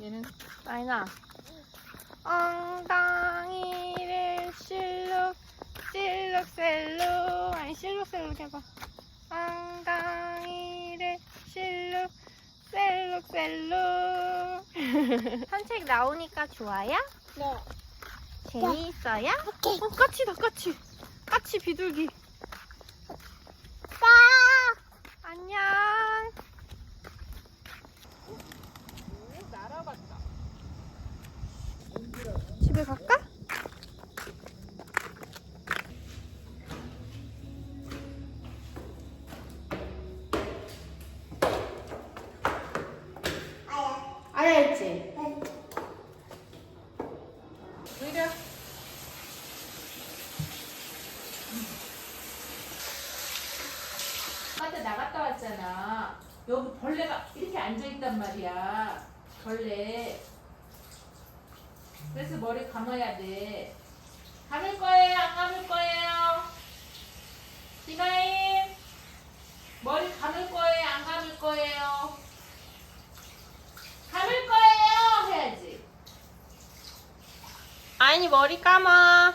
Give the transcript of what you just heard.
얘는 아이나 엉덩이를 실룩 실룩 셀룩. 아니 실룩 셀룩 해봐. 엉덩이를 실룩 셀룩 셀룩. 산책 나오니까 좋아요? 네. 재미있어요? 어 까치 다 까치. 까치 비둘기 빠! 안녕 날아갔다. 집에 갈까? 아야. 알아야지 이래. 아까 나갔다 왔잖아. 여기 벌레가 이렇게 앉아 있단 말이야. 벌레. 그래서 머리 감아야 돼. 감을 거예요? 안 감을 거예요? 디가임 머리 감을 거예요? 안 감을 거예요? 감을 거예요? 해야지. 아이니 머리 감아